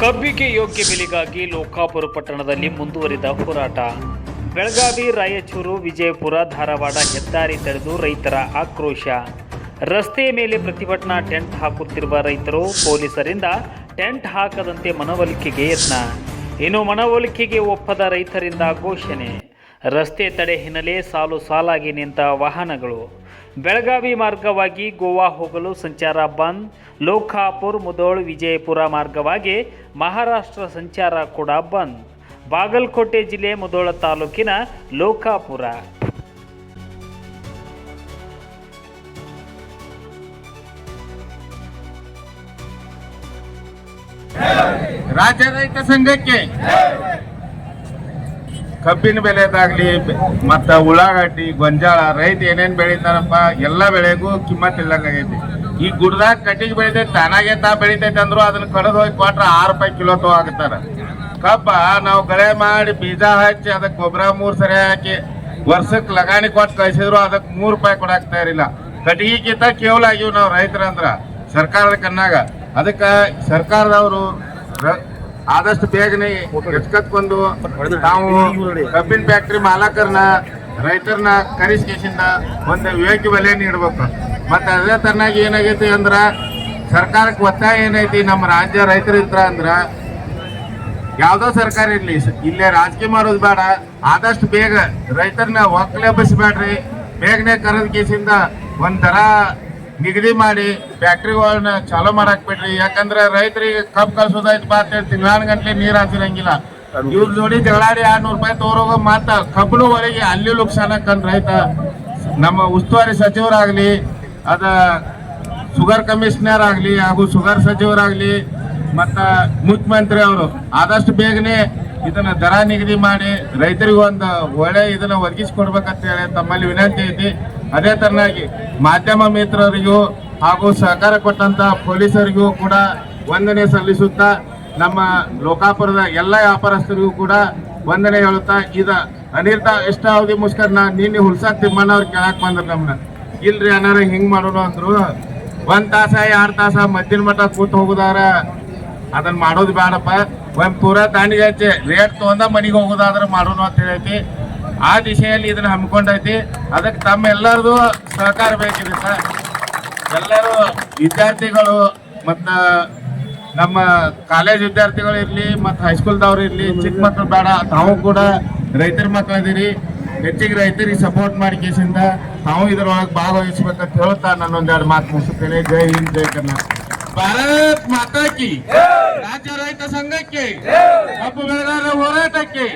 ಕಬ್ಬಿಗೆ ಯೋಗ್ಯ ಬೆಲೆಗಾಗಿ ಲೋಕಾಪುರ ಪಟ್ಟಣದಲ್ಲಿ ಮುಂದುವರಿದ ಹೋರಾಟ. ಬೆಳಗಾವಿ, ರಾಯಚೂರು, ವಿಜಯಪುರ, ಧಾರವಾಡ ಹೆದ್ದಾರಿ ತಡೆದು ರೈತರ ಆಕ್ರೋಶ. ರಸ್ತೆಯ ಮೇಲೆ ಪ್ರತಿಭಟನಾ ಟೆಂಟ್ ಹಾಕುತ್ತಿರುವ ರೈತರು ಪೊಲೀಸರಿಂದ ಟೆಂಟ್ ಹಾಕದಂತೆ ಮನವೊಲಿಕೆಗೆ ಯತ್ನ. ಇನ್ನು ಮನವೊಲಿಕೆಗೆ ಒಪ್ಪದ ರೈತರಿಂದ ಘೋಷಣೆ. ರಸ್ತೆ ತಡೆ ಹಿನ್ನೆಲೆ ಸಾಲು ಸಾಲಾಗಿ ನಿಂತ ವಾಹನಗಳು. ಬೆಳಗಾವಿ ಮಾರ್ಗವಾಗಿ ಗೋವಾ ಹೋಗಲು ಸಂಚಾರ ಬಂದ್, ಲೋಕಾಪುರ್ ಮುದೋಳ್ ವಿಜಯಪುರ ಮಾರ್ಗವಾಗಿ ಮಹಾರಾಷ್ಟ್ರ ಸಂಚಾರ ಕೂಡ ಬಂದ್. ಬಾಗಲಕೋಟೆ ಜಿಲ್ಲೆ ಮುದೋಳ ತಾಲೂಕಿನ ಲೋಕಾಪುರ. ರಾಜ್ಯ ರೈತ ಸಂಘಕ್ಕೆ ಕಬ್ಬಿನ ಬೆಲೆದಾಗ್ಲಿ ಮತ್ತ ಉಳ್ಳಾಗಡ್ಡಿ, ಗೊಂಜಾಳ, ರೈತ ಏನೇನ್ ಬೆಳಿತಾರಪ್ಪ, ಎಲ್ಲ ಬೆಳೆಗೂ ಕಿಮ್ಮತ್ ಇಲ್ಲಂಗೈತಿ ಈ ಗುಡ್ದಾಗ ಕಟ್ಟಿಗೆ ಬೆಳಿತೈತೆ, ತಾನಾಗೆ ತಾ ಬೆಳಿತೈತೆ ಅಂದ್ರು ಅದನ್ನ ಕಡದ್ ಹೋಗಿ ಕೊಟ್ರ ಆರು ರೂಪಾಯಿ ಕಿಲೋ ತಗೋತಾರ ಕಬ್ಬ ನಾವು ಗಳೆ ಮಾಡಿ ಬೀಜ ಹಚ್ಚಿ ಅದಕ್ಕೆ ಗೊಬ್ಬರ ಮೂರ್ ಸರಿ ಹಾಕಿ ವರ್ಷಕ್ಕೆ ಲಗಾಣಿ ಕೊಟ್ಟು ಕಳಿಸಿದ್ರು ಅದಕ್ಕೆ ಮೂರು ರೂಪಾಯಿ ಕೊಡಾಕ್ ತಯಾರಿಲ್ಲ ಕಟ್ಟಿಗೆಗಿಂತ ಕೇವಲ ಆಗಿವ್ ನಾವು ರೈತರಂದ್ರ ಸರ್ಕಾರದ ಕಣ್ಣಾಗ. ಅದಕ್ಕೆ ಸರ್ಕಾರದವರು ಆದಷ್ಟು ಬೇಗನೆ ಎಚ್ಕತ್ಕೊಂಡು ನಾವು ಕಬ್ಬಿನ ಫ್ಯಾಕ್ಟ್ರಿ ಮಾಲಕರನ್ನ ರೈತರನ್ನ ಕರೆಸ್ಕೇಸಿಂದ ಒಂದು ವಿವೇಕ ಬೆಲೆ ನೀಡಬೇಕು. ಮತ್ತೆ ಅದೇ ತರನಾಗಿ ಏನಾಗೈತಿ ಅಂದ್ರೆ ಸರ್ಕಾರಕ್ಕೆ ಒತ್ತಾಯ ಏನೈತಿ ನಮ್ಮ ರಾಜ್ಯ ರೈತರು ಇದ್ರ ಅಂದ್ರೆ ಯಾವುದೋ ಸರ್ಕಾರ ಇರಲಿ ಇಲ್ಲೇ ರಾಜಕೀಯ ಮಾಡೋದು ಬೇಡ ಆದಷ್ಟು ಬೇಗ ರೈತರನ್ನ ಒಕ್ಕಲೆಬ್ಬಿಸ್ಬೇಡ್ರಿ ಬೇಗನೆ ಕರೆದ ಕೇಸಿಂದ ಒಂಥರ ನಿಗದಿ ಮಾಡಿ ಫ್ಯಾಕ್ಟ್ರಿಗಳನ್ನ ಚಾಲೂ ಮಾಡಾಕ್ ಬಿಡ್ರಿ ಯಾಕಂದ್ರೆ ರೈತರಿಗೆ ಕಬ್ಬು ಕಳ್ಸೋದಾಯ್ತು ಬಾ ಅಂತೇಳಿ ತಿಂಗಳಾನ ಗಂಟ್ಲೆ ನೀರ್ ಹಾಸಿರಂಗಿಲ್ಲ ಇವ್ರ ಜೋಡಿ ಜಗಳಾಡಿ ಆರ್ನೂರು ರೂಪಾಯಿ ತೋರೋಗ ಮಾತ ಕಬ್ಬನು ಒಳಗೆ ಅಲ್ಲಿ ಲುಕ್ಸಾನ ಕಂಡ್ ರೈತ. ನಮ್ಮ ಉಸ್ತುವಾರಿ ಸಚಿವರಾಗ್ಲಿ, ಅದ ಶುಗರ್ ಕಮಿಷನರ್ ಆಗ್ಲಿ, ಹಾಗೂ ಶುಗರ್ ಸಚಿವರಾಗ್ಲಿ, ಮತ್ತ ಮುಖ್ಯಮಂತ್ರಿ ಅವರು, ಆದಷ್ಟು ಬೇಗನೆ ಇದನ್ನ ದರ ನಿಗದಿ ಮಾಡಿ ರೈತರಿಗೊಂದು ಒಳ್ಳೆ ಇದನ್ನ ಒದಗಿಸಿಕೊಡ್ಬೇಕಂತ ಹೇಳಿ ತಮ್ಮಲ್ಲಿ ವಿನಂತಿ ಐತಿ. ಅದೇ ತರನಾಗಿ ಮಾಧ್ಯಮ ಮಿತ್ರರಿಗೂ ಹಾಗೂ ಸಹಕಾರ ಕೊಟ್ಟಂತ ಪೊಲೀಸರಿಗೂ ಕೂಡ ವಂದನೆ ಸಲ್ಲಿಸುತ್ತಾ ನಮ್ಮ ಲೋಕಾಪುರದ ಎಲ್ಲ ವ್ಯಾಪಾರಸ್ಥರಿಗೂ ಕೂಡ ವಂದನೆ ಹೇಳುತ್ತಾ ಇದ ಅನಿರ್ತ ಎಷ್ಟ ಅವಧಿ ನಾ ನಿನ್ನೆ ಹುಲ್ಸಾಕ್ ತಿಮ್ಮಣ್ಣ ಅವ್ರು ಕೇಳಕ್ ಬಂದ್ರು ನಮ್ನ. ಇಲ್ರಿ ಅನ್ನಾರ ಹಿಂಗ್ ಮಾಡೋಣ ಅಂದ್ರು. ಒಂದ್ ತಾಸ, ಎರಡ್ ತಾಸ ಮದ್ದಿನ ಮಠ ಕೂತ್ ಹೋಗುದಾರ. ಅದನ್ನ ಮಾಡೋದು ಬೇಡಪ್ಪ ಒಂದ್ ಪೂರಾ ದಾಂಡಿಗೆ ರೇಟ್ ತಗೊಂಡ ಮನಿಗೆ ಹೋಗುದಾದ್ರೆ ಮಾಡೋಣ ಅಂತ ಹೇಳೈತಿ. ಆ ದಿಶೆಯಲ್ಲಿ ಇದನ್ನ ಹಮ್ಮಿಕೊಂಡೈತಿ. ಅದಕ್ಕೆ ತಮ್ಮ ಎಲ್ಲರದು ಸಹಕಾರ ಬೇಕಿದೆ ಸರ್. ಎಲ್ಲರೂ ವಿದ್ಯಾರ್ಥಿಗಳು ಮತ್ತ ನಮ್ಮ ಕಾಲೇಜ್ ವಿದ್ಯಾರ್ಥಿಗಳು ಇರ್ಲಿ ಮತ್ತ ಹೈಸ್ಕೂಲ್ದವ್ರು ಇರ್ಲಿ, ಚಿಕ್ಕ ಮಕ್ಕಳು ಬೇಡ, ತಾವು ಕೂಡ ರೈತರ ಮಕ್ಕಳು ಇದೀರಿ. ಹೆಚ್ಚಿಗೆ ರೈತರಿಗೆ ಸಪೋರ್ಟ್ ಮಾಡಿ ಕೇಸಿಂದ ತಾವು ಇದ್ರೊಳಗೆ ಭಾಗವಹಿಸ್ಬೇಕಂತ ಹೇಳ್ತಾ ನಾನೊಂದೆರಡು ಮಾತು ಮುಗಿಸುತ್ತೇನೆ. ಜೈ ಹಿಂದ್, ಜೈ ಕರ್ನಾಟಕ. ಭಾರತ್ ಮಾತಾಕಿ ರಾಜ್ಯ ರೈತ ಸಂಘಕ್ಕೆ, ಕಬ್ಬು ಹೋರಾಟಕ್ಕೆ